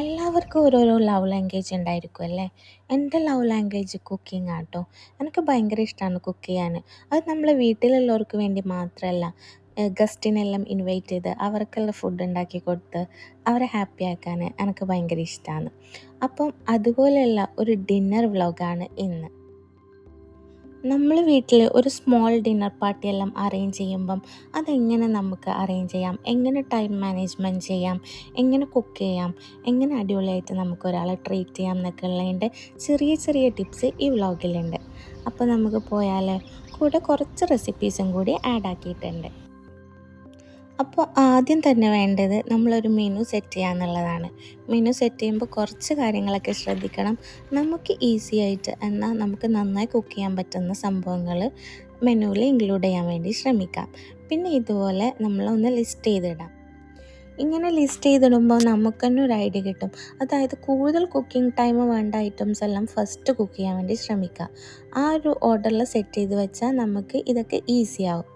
എല്ലാവർക്കും ഓരോരോ love language ഉണ്ടായിരിക്കും അല്ലേ? എന്റെ ലവ് ലാംഗ്വേജ് കുക്കിംഗ് ആട്ടോ. എനിക്ക് ഭയങ്കര ഇഷ്ടമാണ് കുക്ക് ചെയ്യാൻ. അത് നമ്മൾ വീട്ടിലുള്ളവർക്ക് വേണ്ടി മാത്രമല്ല ഗസ്റ്റിനെല്ലാം ഇൻവൈറ്റ് ചെയ്ത് അവർക്കെല്ലാം ഫുഡ് ഉണ്ടാക്കി കൊടുത്ത് അവരെ ഹാപ്പി ആക്കാൻ എനിക്ക് ഭയങ്കര ഇഷ്ടമാണ് അപ്പം അതുപോലെയുള്ള ഒരു ഡിന്നർ വ്ളോഗാണ് ഇന്ന്. നമ്മൾ വീട്ടിൽ ഒരു സ്മോൾ ഡിന്നർ പാർട്ടി എല്ലാം അറേഞ്ച് ചെയ്യുമ്പം അതെങ്ങനെ നമുക്ക് അറേഞ്ച് ചെയ്യാം? എങ്ങനെ ടൈം മാനേജ്മെന്റ് ചെയ്യാം? എങ്ങനെ കുക്ക് ചെയ്യാം? എങ്ങനെ അടിപൊളിയായിട്ട് നമുക്ക് ഒരാളെ ട്രീറ്റ് ചെയ്യാം എന്നൊക്കെ ഉള്ളതിന്റെ ചെറിയ ചെറിയ ടിപ്സ് ഈ വ്ളോഗിലുണ്ട് അപ്പോൾ നമുക്ക് പോയാൽ കൂടെ കുറച്ച് റെസിപ്പീസും കൂടി ആഡ് ആക്കിയിട്ടുണ്ട്. അപ്പോൾ ആദ്യം തന്നെ വേണ്ടത് നമ്മളൊരു മെനു സെറ്റ് ചെയ്യാന്നുള്ളതാണ്. മെനു സെറ്റ് ചെയ്യുമ്പോൾ കുറച്ച് കാര്യങ്ങളൊക്കെ ശ്രദ്ധിക്കണം. നമുക്ക് ഈസി ആയിട്ട് എന്നാൽ നമുക്ക് നന്നായി കുക്ക് ചെയ്യാൻ പറ്റുന്ന സംഭവങ്ങൾ മെനുവിൽ ഇൻക്ലൂഡ് ചെയ്യാൻ വേണ്ടി ശ്രമിക്കാം. പിന്നെ ഇതുപോലെ നമ്മളൊന്ന് ലിസ്റ്റ് ചെയ്തിടാം. ഇങ്ങനെ ലിസ്റ്റ് ചെയ്തിടുമ്പോൾ നമുക്ക് തന്നെ ഒരു ഐഡിയ കിട്ടും. അതായത് കൂടുതൽ കുക്കിംഗ് ടൈം വേണ്ട ഐറ്റംസ് എല്ലാം ഫസ്റ്റ് കുക്ക് ചെയ്യാൻ വേണ്ടി ശ്രമിക്കുക ആ ഒരു ഓർഡറിൽ സെറ്റ് ചെയ്ത് വെച്ചാൽ നമുക്ക് ഇതൊക്കെ ഈസി ആവും.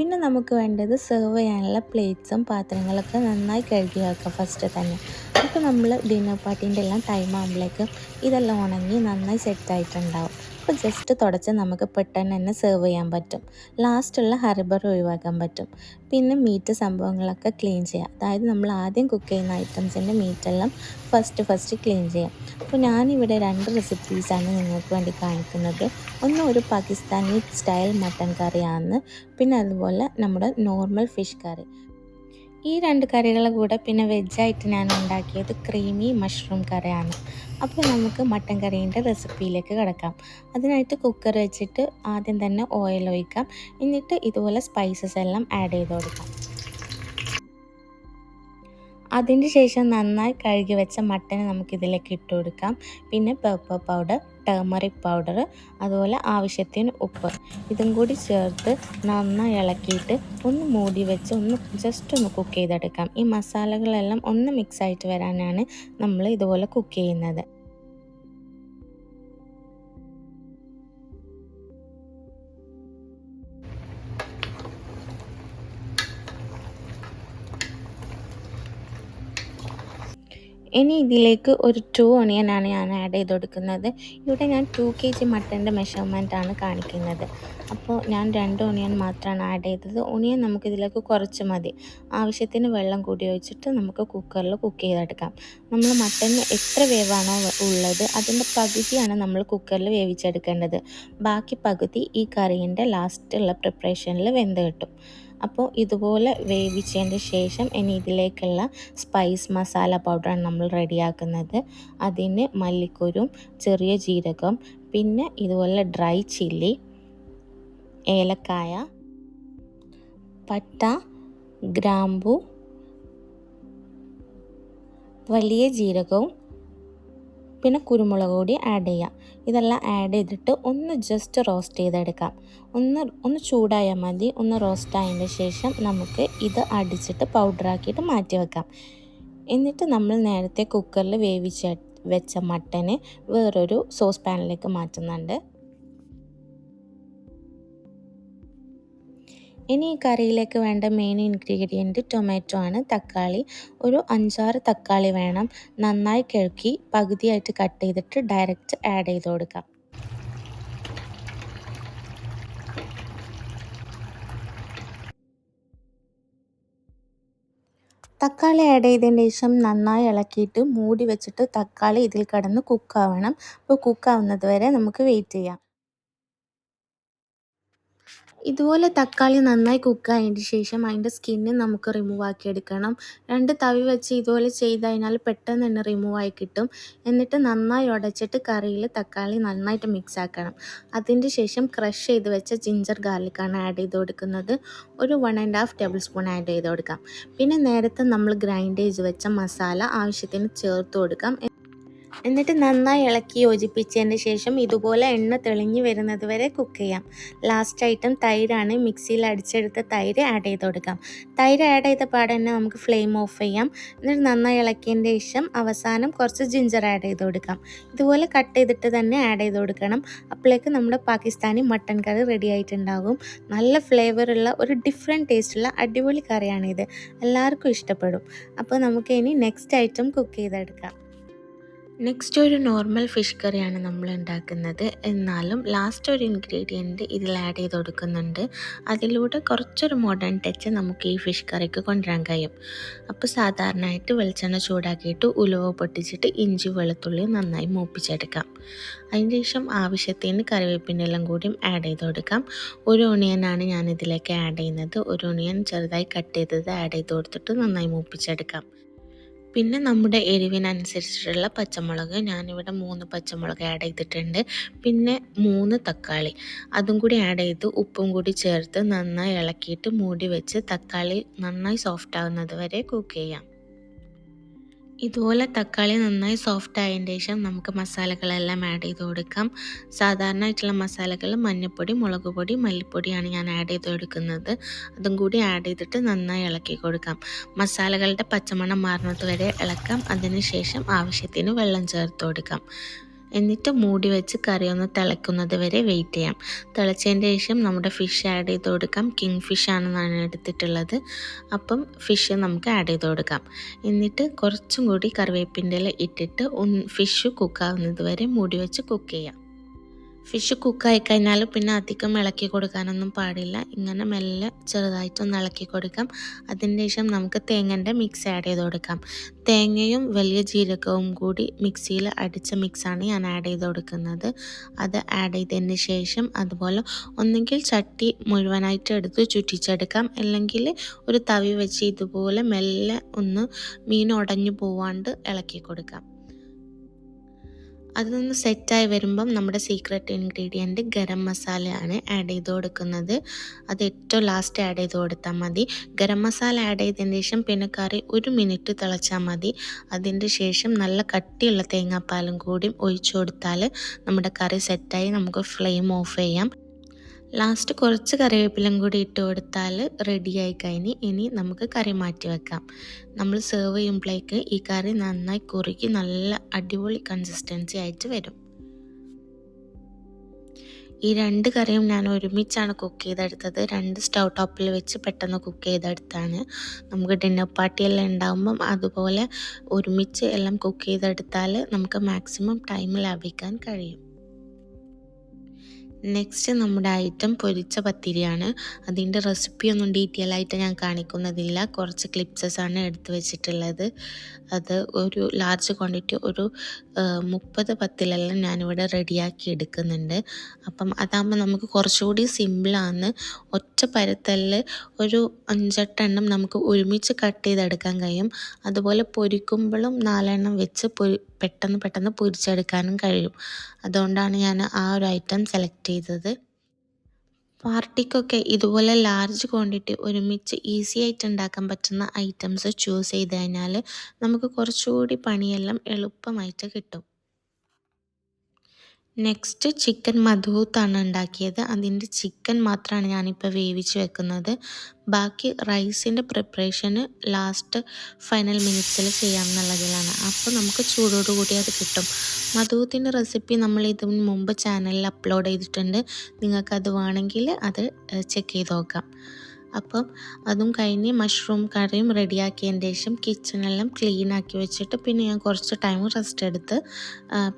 പിന്നെ നമുക്ക് വേണ്ടത് സെർവ് ചെയ്യാനുള്ള പ്ലേറ്റ്സും പാത്രങ്ങളൊക്കെ നന്നായി കഴുകി വെക്കാം ഫസ്റ്റ് തന്നെ. അപ്പോൾ നമ്മൾ ഡിന്നർ പാർട്ടീന്റെ എല്ലാം ടൈം ആകുമ്പോഴേക്കും ഇതെല്ലാം ഉണങ്ങി നന്നായി സെറ്റായിട്ടുണ്ടാവും അപ്പോൾ ജസ്റ്റ് തുടച്ച് നമുക്ക് പെട്ടെന്ന് തന്നെ സെർവ് ചെയ്യാൻ പറ്റും. ലാസ്റ്റുള്ള ഹറിബർ ഒഴിവാക്കാൻ പറ്റും. പിന്നെ മീറ്റ് സംഭവങ്ങളൊക്കെ ക്ലീൻ ചെയ്യാം. അതായത് നമ്മൾ ആദ്യം കുക്ക് ചെയ്യുന്ന ഐറ്റംസിന്റെ മീറ്റെല്ലാം ഫസ്റ്റ് ഫസ്റ്റ് ക്ലീൻ ചെയ്യാം. അപ്പോൾ ഞാനിവിടെ രണ്ട് റെസിപ്പീസാണ് നിങ്ങൾക്ക് വേണ്ടി കാണിക്കുന്നത്. ഒന്ന് ഒരു പാകിസ്ഥാനി സ്റ്റൈൽ മട്ടൻ കറിയാണ് പിന്നെ അതുപോലെ നമ്മുടെ നോർമൽ ഫിഷ് കറി ഈ രണ്ട് കറികളുടെ കൂടെ പിന്നെ വെജായിട്ട് ഞാൻ ഉണ്ടാക്കിയത് ക്രീമി മഷ്റൂം കറിയാണ്. അപ്പോൾ നമുക്ക് മട്ടൻ കറീന്റെ റെസിപ്പിയിലേക്ക് കിടക്കാം. അതിനായിട്ട് കുക്കർ വെച്ചിട്ട് ആദ്യം തന്നെ ഓയിൽ ഒഴിക്കാം. എന്നിട്ട് ഇതുപോലെ സ്പൈസസ് എല്ലാം ആഡ് ചെയ്ത് കൊടുക്കാം. അതിന് ശേഷം നന്നായി കഴുകി വെച്ച മട്ടനെ നമുക്ക് ഇതിലേക്ക് ഇട്ട് കൊടുക്കാം. പിന്നെ പെപ്പർ പൗഡർ ടേമറിക് പൗഡർ അതുപോലെ ആവശ്യത്തിന് ഉപ്പ്. ഇതും കൂടി ചേർത്ത് നന്നായി ഇളക്കിയിട്ട് ഒന്ന് മൂടി വെച്ച് ഒന്ന് ജസ്റ്റ് ഒന്ന് കുക്ക് ചെയ്തെടുക്കാം. ഈ മസാലകളെല്ലാം ഒന്ന് മിക്സ് ആയിട്ട് വരാനാണ് നമ്മൾ ഇതുപോലെ കുക്ക് ചെയ്യുന്നത്. ഇനി ഇതിലേക്ക് ഒരു ടു ഒണിയനാണ് ഞാൻ ആഡ് ചെയ്ത് കൊടുക്കുന്നത് ഇവിടെ ഞാൻ ടു കെ ജി മട്ടന്റെ ആണ് കാണിക്കുന്നത്. അപ്പോൾ ഞാൻ രണ്ട് ഒണിയൻ മാത്രമാണ് ആഡ് ചെയ്തത്. ഒണിയൻ നമുക്ക് ഇതിലേക്ക് കുറച്ച് മതി. ആവശ്യത്തിന് വെള്ളം കൂടി ഒഴിച്ചിട്ട് നമുക്ക് കുക്കറിൽ കുക്ക് ചെയ്തെടുക്കാം. നമ്മൾ മട്ടന് എത്ര വേവാണോ ഉള്ളത് അതിന്റെ പകുതിയാണ് നമ്മൾ കുക്കറിൽ വേവിച്ചെടുക്കേണ്ടത്. ബാക്കി പകുതി ഈ കറീന്റെ ലാസ്റ്റുള്ള പ്രിപ്പറേഷനിൽ വെന്ത് കിട്ടും. അപ്പോൾ ഇതുപോലെ വേവിച്ചതിന്റെ ശേഷം ഇനി ഇതിലേക്കുള്ള സ്പൈസ് മസാല പൗഡറാണ് നമ്മൾ റെഡിയാക്കുന്നത് അതിന് മല്ലിക്കുരും ചെറിയ ജീരകം പിന്നെ ഇതുപോലെ ഡ്രൈ ചില്ലി ഏലക്കായ പട്ട ഗ്രാമ്പു വലിയ ജീരകവും പിന്നെ കുരുമുളക് കൂടി ആഡ് ചെയ്യാം. ഇതെല്ലാം ആഡ് ചെയ്തിട്ട് ഒന്ന് ജസ്റ്റ് റോസ്റ്റ് ചെയ്തെടുക്കാം. ഒന്ന് ഒന്ന് ചൂടായാൽ മതി. ഒന്ന് റോസ്റ്റ് ആയതിന്റെ ശേഷം നമുക്ക് ഇത് അടിച്ചിട്ട് പൗഡറാക്കിയിട്ട് മാറ്റി വെക്കാം. എന്നിട്ട് നമ്മൾ നേരത്തെ കുക്കറിൽ വേവിച്ച വെച്ച മട്ടനെ വേറൊരു സോസ് പാനിലേക്ക് മാറ്റുന്നുണ്ട്. ഇനി ഈ കറിയിലേക്ക് വേണ്ട മെയിൻ ഇൻഗ്രീഡിയന്റ് ടൊമാറ്റോ ആണ്. തക്കാളി ഒരു അഞ്ചാറ് തക്കാളി വേണം. നന്നായി കിഴക്കി പകുതിയായിട്ട് കട്ട് ചെയ്തിട്ട് ഡയറക്റ്റ് ആഡ് ചെയ്ത് കൊടുക്കാം. തക്കാളി ആഡ് ചെയ്തതിന് ശേഷം നന്നായി ഇളക്കിയിട്ട് മൂടി വെച്ചിട്ട് തക്കാളി ഇതിൽ കിടന്ന് കുക്കാവണം അപ്പോൾ കുക്കാവുന്നത് വരെ നമുക്ക് വെയിറ്റ് ചെയ്യാം. ഇതുപോലെ തക്കാളി നന്നായി കുക്ക് കുക്കായതിന് ശേഷം അതിന്റെ സ്കിന്ന് നമുക്ക് റിമൂവ് ആക്കി എടുക്കണം. രണ്ട് തവി വെച്ച് ഇതുപോലെ ചെയ്ത് കഴിഞ്ഞാൽ പെട്ടെന്ന് തന്നെ റിമൂവ് ആയി കിട്ടും. എന്നിട്ട് നന്നായി ഉടച്ചിട്ട് കറിയിൽ തക്കാളി നന്നായിട്ട് മിക്സ് ആക്കണം. അതിന്റെ ശേഷം ക്രഷ് ചെയ്ത് വെച്ച ജിഞ്ചർ ഗാർലിക്കാണ് ആഡ് ചെയ്ത് കൊടുക്കുന്നത്. ഒരു one and half tablespoon add ചെയ്ത് കൊടുക്കാം. പിന്നെ നേരത്തെ നമ്മൾ ഗ്രൈൻഡ് ചെയ്ത് വെച്ച മസാല ആവശ്യത്തിന് ചേർത്ത് കൊടുക്കാം. എന്നിട്ട് നന്നായി ഇളക്കി യോജിപ്പിച്ചതിന് ശേഷം ഇതുപോലെ എണ്ണ തെളിഞ്ഞു വരുന്നത് വരെ കുക്ക് ചെയ്യാം. ലാസ്റ്റ് ഐറ്റം തൈരാണ്. മിക്സിയിൽ അടിച്ചെടുത്ത തൈര് ആഡ് ചെയ്ത് കൊടുക്കാം. തൈര് ആഡ് ചെയ്ത പാടെ തന്നെ നമുക്ക് ഫ്ലെയിം ഓഫ് ചെയ്യാം. എന്നിട്ട് നന്നായി ഇളക്കിയതിന് ശേഷം അവസാനം കുറച്ച് ജിഞ്ചർ ആഡ് ചെയ്ത് കൊടുക്കാം. ഇതുപോലെ കട്ട് ചെയ്തിട്ട് തന്നെ ആഡ് ചെയ്ത് കൊടുക്കണം. അപ്പോഴേക്ക് നമ്മുടെ പാകിസ്ഥാനി മട്ടൻ കറി റെഡി ആയിട്ടുണ്ടാകും. നല്ല ഫ്ലേവറുള്ള ഒരു ഡിഫറെന്റ് ടേസ്റ്റുള്ള അടിപൊളി കറിയാണിത്. എല്ലാവർക്കും ഇഷ്ടപ്പെടും. അപ്പോൾ നമുക്ക് ഇനി നെക്സ്റ്റ് ഐറ്റം കുക്ക് ചെയ്തെടുക്കാം. നെക്സ്റ്റ് ഒരു നോർമൽ ഫിഷ് കറിയാണ് നമ്മൾ ഉണ്ടാക്കുന്നത് എന്നാലും ലാസ്റ്റ് ഒരു ഇൻഗ്രീഡിയന്റ് ഇതിൽ ആഡ് ചെയ്ത് കൊടുക്കുന്നുണ്ട്. അതിലൂടെ കുറച്ചൊരു മോഡേൺ ടച്ച് നമുക്ക് ഈ ഫിഷ് കറിക്ക് കൊണ്ടുവരാൻ കഴിയും. അപ്പോൾ സാധാരണയായിട്ട് വെളിച്ചെണ്ണ ചൂടാക്കിയിട്ട് ഉലുവ പൊട്ടിച്ചിട്ട് ഇഞ്ചി വെളുത്തുള്ളി നന്നായി മൂപ്പിച്ചെടുക്കാം. അതിന് ശേഷം ആവശ്യത്തിന് കറിവേപ്പിനെല്ലാം കൂടിയും ആഡ് ചെയ്ത് കൊടുക്കാം. ഒരു ഒണിയനാണ് ഞാൻ ഇതിലേക്ക് ആഡ് ചെയ്യുന്നത്. ഒരു ഒണിയൻ ചെറുതായി കട്ട് ചെയ്തത് ആഡ് ചെയ്ത് കൊടുത്തിട്ട് നന്നായി മൂപ്പിച്ചെടുക്കാം. പിന്നെ നമ്മുടെ എരിവിനനുസരിച്ചിട്ടുള്ള പച്ചമുളക്. ഞാനിവിടെ മൂന്ന് പച്ചമുളക് ആഡ് ചെയ്തിട്ടുണ്ട്. പിന്നെ മൂന്ന് തക്കാളി. അതും കൂടി ആഡ് ചെയ്ത് ഉപ്പും കൂടി ചേർത്ത് നന്നായി ഇളക്കിയിട്ട് മൂടി വെച്ച് തക്കാളി നന്നായി സോഫ്റ്റ് ആവുന്നത് വരെ കുക്ക് ചെയ്യാം. ഇതുപോലെ തക്കാളി നന്നായി സോഫ്റ്റ് ആയതിന് ശേഷം നമുക്ക് മസാലകളെല്ലാം ആഡ് ചെയ്ത് കൊടുക്കാം. സാധാരണയായിട്ടുള്ള മസാലകൾ മഞ്ഞൾപ്പൊടി മുളക് പൊടി മല്ലിപ്പൊടിയാണ് ഞാൻ ആഡ് ചെയ്ത് കൊടുക്കുന്നത്. അതും കൂടി ആഡ് ചെയ്തിട്ട് നന്നായി ഇളക്കി കൊടുക്കാം. മസാലകളുടെ പച്ചമണം മാറുന്നത് വരെ ഇളക്കാം. അതിനുശേഷം ആവശ്യത്തിന് വെള്ളം ചേർത്ത് കൊടുക്കാം. എന്നിട്ട് മൂടി വെച്ച് കറി ഒന്ന് തിളയ്ക്കുന്നത് വരെ വെയിറ്റ് ചെയ്യാം. തിളച്ചതിന്റെ ശേഷം നമ്മുടെ ഫിഷ് ആഡ് ചെയ്ത് കൊടുക്കാം. കിങ് ആണ് ഞാൻ എടുത്തിട്ടുള്ളത്. അപ്പം ഫിഷ് നമുക്ക് ആഡ് ചെയ്ത് കൊടുക്കാം. എന്നിട്ട് കുറച്ചും കൂടി കറിവേപ്പിന്റെ ഇല ഇട്ടിട്ട് ഫിഷ് കുക്കാവുന്നത് വരെ മൂടി വെച്ച് കുക്ക് ചെയ്യാം. ഫിഷ് കുക്കായി കഴിഞ്ഞാൽ പിന്നെ അധികം ഇളക്കി കൊടുക്കാനൊന്നും പാടില്ല. ഇങ്ങനെ മെല്ലെ ചെറുതായിട്ടൊന്ന് ഇളക്കി കൊടുക്കാം. അതിന് ശേഷം നമുക്ക് തേങ്ങന്റെ മിക്സ് ആഡ് ചെയ്ത് കൊടുക്കാം. തേങ്ങയും വലിയ ജീരകവും കൂടി മിക്സിയിൽ അടിച്ച മിക്സാണ് ഞാൻ ആഡ് ചെയ്ത് കൊടുക്കുന്നത്. അത് ആഡ് ചെയ്തതിന് ശേഷം അതുപോലെ ഒന്നുകിൽ ചട്ടി മുഴുവനായിട്ട് എടുത്ത് ചുറ്റിച്ചെടുക്കാം. അല്ലെങ്കിൽ ഒരു തവി വെച്ച് ഇതുപോലെ മെല്ലെ ഒന്ന് മീൻ ഉടഞ്ഞു പോവാണ്ട് ഇളക്കി കൊടുക്കാം. അതൊന്ന് സെറ്റായി വരുമ്പം നമ്മുടെ സീക്രട്ട് ഇൻഗ്രീഡിയന്റ് ഗരം മസാലയാണ് ആഡ് ചെയ്ത് കൊടുക്കുന്നത്. അത് ഏറ്റവും ലാസ്റ്റ് ആഡ് ചെയ്ത് കൊടുത്താൽ മതി. ഗരം മസാല ആഡ് ചെയ്തതിന് ശേഷം പിന്നെ കറി ഒരു മിനിറ്റ് തിളച്ചാൽ മതി. അതിന്റെ ശേഷം നല്ല കട്ടിയുള്ള തേങ്ങാപ്പാലും കൂടി ഒഴിച്ചു കൊടുത്താൽ നമ്മുടെ കറി സെറ്റായി നമുക്ക് ഫ്ലെയിം ഓഫ് ചെയ്യാം. ലാസ്റ്റ് കുറച്ച് കറിവേപ്പിലും കൂടി ഇട്ട് കൊടുത്താൽ റെഡിയായി കഴിഞ്ഞ് ഇനി നമുക്ക് കറി മാറ്റി വെക്കാം. നമ്മൾ സെർവ് ചെയ്യുമ്പോഴേക്ക് ഈ കറി നന്നായി കുറുക്കി നല്ല അടിപൊളി കൺസിസ്റ്റൻസി ആയിട്ട് വരും. ഈ രണ്ട് കറിയും ഞാൻ ഒരുമിച്ചാണ് കുക്ക് ചെയ്തെടുത്തത്. രണ്ട് സ്റ്റൗ ടോപ്പിൽ വെച്ച് പെട്ടെന്ന് കുക്ക് ചെയ്തെടുത്താണ്. നമുക്ക് ഡിന്നർ പാർട്ടിയെല്ലാം ഉണ്ടാകുമ്പം അതുപോലെ ഒരുമിച്ച് എല്ലാം കുക്ക് ചെയ്തെടുത്താൽ നമുക്ക് മാക്സിമം ടൈം ലാഭിക്കാൻ കഴിയും. നെക്സ്റ്റ് നമ്മുടെ ഐറ്റം പൊരിച്ച പത്തിരിയാണ്. അതിന്റെ റെസിപ്പിയൊന്നും ഡീറ്റെയിൽ ആയിട്ട് ഞാൻ കാണിക്കുന്നതില്ല. കുറച്ച് ക്ലിപ്സസ് ആണ് എടുത്തു വെച്ചിട്ടുള്ളത്. അത് ഒരു ലാർജ് ക്വാണ്ടിറ്റി ഒരു മുപ്പത് പത്തിലെല്ലാം ഞാനിവിടെ റെഡിയാക്കി എടുക്കുന്നുണ്ട്. അപ്പം അതാകുമ്പോൾ നമുക്ക് കുറച്ചുകൂടി സിമ്പിളാണ് ഒറ്റ പരത്തലിൽ ഒരു അഞ്ചെട്ടെണ്ണം നമുക്ക് ഒരുമിച്ച് കട്ട് ചെയ്തെടുക്കാൻ കഴിയും. അതുപോലെ പൊരിക്കുമ്പോഴും നാലെണ്ണം വെച്ച് പൊരി പെട്ടെന്ന് പെട്ടെന്ന് പൊരിച്ചെടുക്കാനും കഴിയും. അതുകൊണ്ടാണ് ഞാൻ ആ ഒരു ഐറ്റം സെലക്ട് ചെയ്തത്. പാർട്ടിക്കൊക്കെ ഇതുപോലെ ലാർജ് ക്വാണ്ടിറ്റി ഒരുമിച്ച് ഈസി ആയിട്ട് ഉണ്ടാക്കാൻ പറ്റുന്ന ഐറ്റംസ് ചൂസ് ചെയ്ത് കഴിഞ്ഞാൽ നമുക്ക് കുറച്ചുകൂടി പണിയെല്ലാം എളുപ്പമായിട്ട് കിട്ടും. നെക്സ്റ്റ് ചിക്കൻ മധൂത്താണ് ഉണ്ടാക്കിയത്. അതിന്റെ ചിക്കൻ മാത്രമാണ് ഞാനിപ്പോൾ വേവിച്ച് വെക്കുന്നത്. ബാക്കി റൈസിന്റെ പ്രിപ്പറേഷന് ലാസ്റ്റ് ഫൈനൽ മിനിറ്റ്സിൽ ചെയ്യാമെന്നുള്ളതിലാണ് അപ്പോൾ നമുക്ക് ചൂടോടുകൂടി അത് കിട്ടും. മധൂത്തിന്റെ റെസിപ്പി നമ്മൾ ഇതിന് മുമ്പ് ചാനലിൽ അപ്ലോഡ് ചെയ്തിട്ടുണ്ട്. നിങ്ങൾക്കത് വേണമെങ്കിൽ അത് ചെക്ക് ചെയ്ത് നോക്കാം. അപ്പം അതും കഴിഞ്ഞ് മഷ്റൂം കറിയും റെഡിയാക്കിയതിന് ശേഷം കിച്ചണെല്ലാം ക്ലീൻ ആക്കി വെച്ചിട്ട് പിന്നെ ഞാൻ കുറച്ച് ടൈം റെസ്റ്റ് എടുത്ത്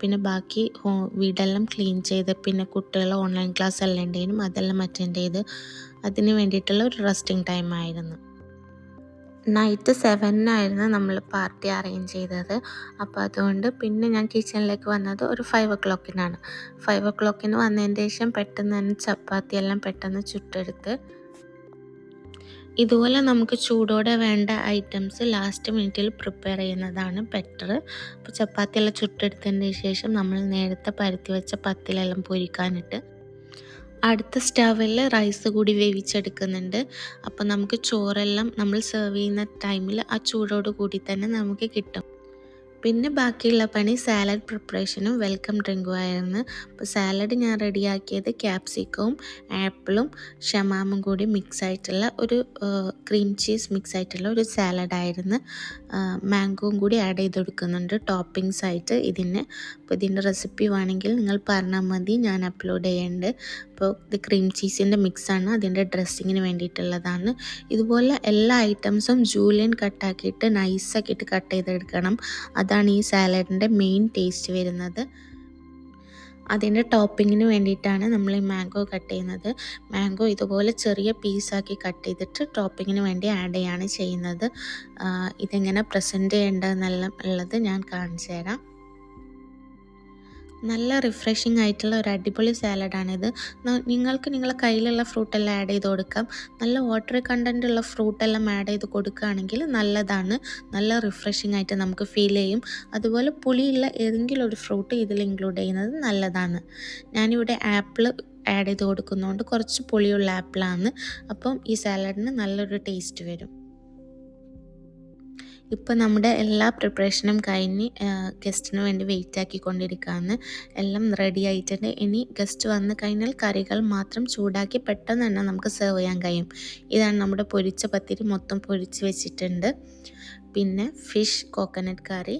പിന്നെ ബാക്കി ഹോ വീടെല്ലാം ക്ലീൻ ചെയ്ത് പിന്നെ കുട്ടികൾ ഓൺലൈൻ ക്ലാസ് എല്ലാം ഉണ്ടെങ്കിലും അതെല്ലാം അറ്റൻഡ് ചെയ്ത് അതിന് വേണ്ടിയിട്ടുള്ള ഒരു റെസ്റ്റിംഗ് ടൈം ആയിരുന്നു. നൈറ്റ് സെവനായിരുന്നു നമ്മൾ പാർട്ടി അറേഞ്ച് ചെയ്തത്. അപ്പോൾ അതുകൊണ്ട് പിന്നെ ഞാൻ കിച്ചണിലേക്ക് വന്നത് ഒരു ഫൈവ് ഒ ക്ലോക്കിനാണ് ഫൈവ് ഒ ക്ലോക്കിന് വന്നതിന് ശേഷം പെട്ടെന്ന് തന്നെ ചപ്പാത്തി എല്ലാം പെട്ടെന്ന് ചുട്ടെടുത്ത് ഇതുപോലെ നമുക്ക് ചൂടോടെ വേണ്ട ഐറ്റംസ് ലാസ്റ്റ് മിനിറ്റിൽ പ്രിപ്പയർ ചെയ്യുന്നതാണ് ബെറ്റർ അപ്പോൾ ചപ്പാത്തിയെല്ലാം ചുട്ടെടുത്തതിന് ശേഷം നമ്മൾ നേരത്തെ പരത്തി വെച്ച പത്തിലെല്ലാം പൊരിക്കാനിട്ട്. അടുത്ത സ്റ്റവിൽ റൈസ് കൂടി വേവിച്ചെടുക്കുന്നുണ്ട്. അപ്പോൾ നമുക്ക് ചോറെല്ലാം നമ്മൾ സെർവ് ചെയ്യുന്ന ടൈമിൽ ആ ചൂടോട് കൂടി തന്നെ നമുക്ക് കിട്ടും. പിന്നെ ബാക്കിയുള്ള പണി സാലഡ് പ്രിപ്പറേഷനും വെൽക്കം ഡ്രിങ്കും ആയിരുന്നു. അപ്പോൾ സാലഡ് ഞാൻ റെഡിയാക്കിയത് ക്യാപ്സിക്കവും ആപ്പിളും ഷമാമും കൂടി മിക്സ് ആയിട്ടുള്ള ഒരു ക്രീം ചീസ് മിക്സ് ആയിട്ടുള്ള ഒരു സാലഡായിരുന്നു മാംഗോവും കൂടി ആഡ് ചെയ്ത് കൊടുക്കുന്നുണ്ട് ടോപ്പിങ്സ് ആയിട്ട് ഇതിന്. അപ്പോൾ ഇതിന്റെ റെസിപ്പി വേണമെങ്കിൽ നിങ്ങൾ പറഞ്ഞാൽ മതി. ഞാൻ അപ്ലോഡ് ചെയ്യുന്നുണ്ട് അപ്പോൾ ഇത് ക്രീം ചീസിന്റെ മിക്സാണ് അതിന്റെ ഡ്രസ്സിങ്ങിന് വേണ്ടിയിട്ടുള്ളതാണ്. ഇതുപോലെ എല്ലാ ഐറ്റംസും ജൂലിയൻ കട്ടാക്കിയിട്ട് നൈസാക്കിയിട്ട് കട്ട് ചെയ്തെടുക്കണം. അതാണ് ഈ സാലഡിന്റെ മെയിൻ ടേസ്റ്റ് വരുന്നത്. അതിന്റെ ടോപ്പിങ്ങിന് വേണ്ടിയിട്ടാണ് നമ്മൾ ഈ മാംഗോ കട്ട് ചെയ്യുന്നത്. മാംഗോ ഇതുപോലെ ചെറിയ പീസാക്കി കട്ട് ചെയ്തിട്ട് ടോപ്പിങ്ങിന് വേണ്ടി ആഡ് ചെയ്യാണ് ചെയ്യുന്നത്. ഇതെങ്ങനെ പ്രസന്റ് ചെയ്യേണ്ടതെന്നെല്ലാം ഉള്ളത് ഞാൻ കാണിച്ചു തരാം നല്ല റിഫ്രഷിംഗ് ആയിട്ടുള്ള ഒരു അടിപൊളി സാലഡാണിത് നിങ്ങൾക്ക് നിങ്ങളെ കയ്യിലുള്ള ഫ്രൂട്ടെല്ലാം ആഡ് ചെയ്ത് കൊടുക്കാം. നല്ല വാട്ടർ കണ്ടന്റ് ഉള്ള ഫ്രൂട്ടെല്ലാം ആഡ് ചെയ്ത് കൊടുക്കുകയാണെങ്കിൽ നല്ലതാണ്. നല്ല റിഫ്രഷിംഗ് ആയിട്ട് നമുക്ക് ഫീൽ ചെയ്യും. അതുപോലെ പുളിയുള്ള ഏതെങ്കിലും ഒരു ഫ്രൂട്ട് ഇതിൽ ഇൻക്ലൂഡ് ചെയ്യുന്നത് നല്ലതാണ്. ഞാനിവിടെ ആപ്പിൾ ആഡ് ചെയ്ത് കൊടുക്കുന്നതുകൊണ്ട് കുറച്ച് പുളിയുള്ള ആപ്പിളാണ് അപ്പം ഈ സാലഡിന് നല്ലൊരു ടേസ്റ്റ് വരും. ഇപ്പോൾ നമ്മുടെ എല്ലാ പ്രിപ്പറേഷനും കഴിഞ്ഞ് ഗസ്റ്റിന് വേണ്ടി വെയിറ്റ് ആക്കിക്കൊണ്ടിരിക്കുകയാണ് എല്ലാം റെഡി ആയിട്ടുണ്ട്. ഇനി ഗസ്റ്റ് വന്നു കഴിഞ്ഞാൽ കറികൾ മാത്രം ചൂടാക്കി പെട്ടെന്ന് തന്നെ നമുക്ക് സെർവ് ചെയ്യാൻ കഴിയും. ഇതാണ് നമ്മുടെ പൊരിച്ച പത്തിരി മൊത്തം പൊരിച്ച് വെച്ചിട്ടുണ്ട്. പിന്നെ ഫിഷ് കോക്കനട്ട് കറി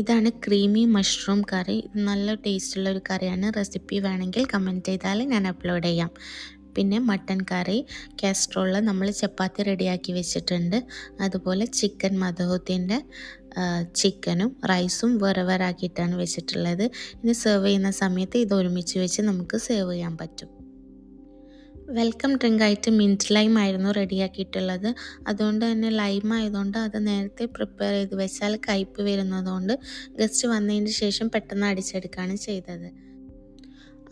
ഇതാണ് ക്രീമി മഷ്റൂം കറി. നല്ല ടേസ്റ്റുള്ള ഒരു കറിയാണ്. റെസിപ്പി വേണമെങ്കിൽ കമന്റ് ചെയ്താൽ ഞാൻ അപ്ലോഡ് ചെയ്യാം. പിന്നെ മട്ടൻ കറി. കാസ്ട്രോളിൽ നമ്മൾ ചപ്പാത്തി റെഡിയാക്കി വെച്ചിട്ടുണ്ട്. അതുപോലെ ചിക്കൻ മധുഹത്തിന്റെ ചിക്കനും റൈസും വേറെ വേറെ ആക്കിയിട്ടാണ് വെച്ചിട്ടുള്ളത്. ഇനി സെർവ് ചെയ്യുന്ന സമയത്ത് ഇത് ഒരുമിച്ച് വെച്ച് നമുക്ക് സെർവ് ചെയ്യാൻ പറ്റും. വെൽക്കം ഡ്രിങ്ക് ആയിട്ട് മിന്റ് ലൈം ആയിരുന്നു റെഡിയാക്കിയിട്ടുള്ളത് അതുകൊണ്ട് തന്നെ ലൈം ആയതുകൊണ്ട് അത് നേരത്തെ പ്രിപ്പയർ ചെയ്ത് വെച്ചാൽ കയ്പ് വരുന്നതുകൊണ്ട് ഗസ്റ്റ് വന്നതിന് ശേഷം പെട്ടെന്ന് അടിച്ചെടുക്കുകയാണ് ചെയ്തത്.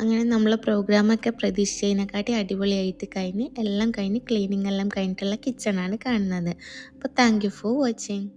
അങ്ങനെ നമ്മൾ പ്രോഗ്രാമൊക്കെ പ്രതീക്ഷിച്ചതിനെക്കാട്ടി അടിപൊളിയായിട്ട് കഴിഞ്ഞ് എല്ലാം കഴിഞ്ഞ് ക്ലീനിങ് എല്ലാം കഴിഞ്ഞിട്ടുള്ള കിച്ചണാണ് കാണുന്നത്. അപ്പോൾ താങ്ക് യു ഫോർ വാച്ചിങ്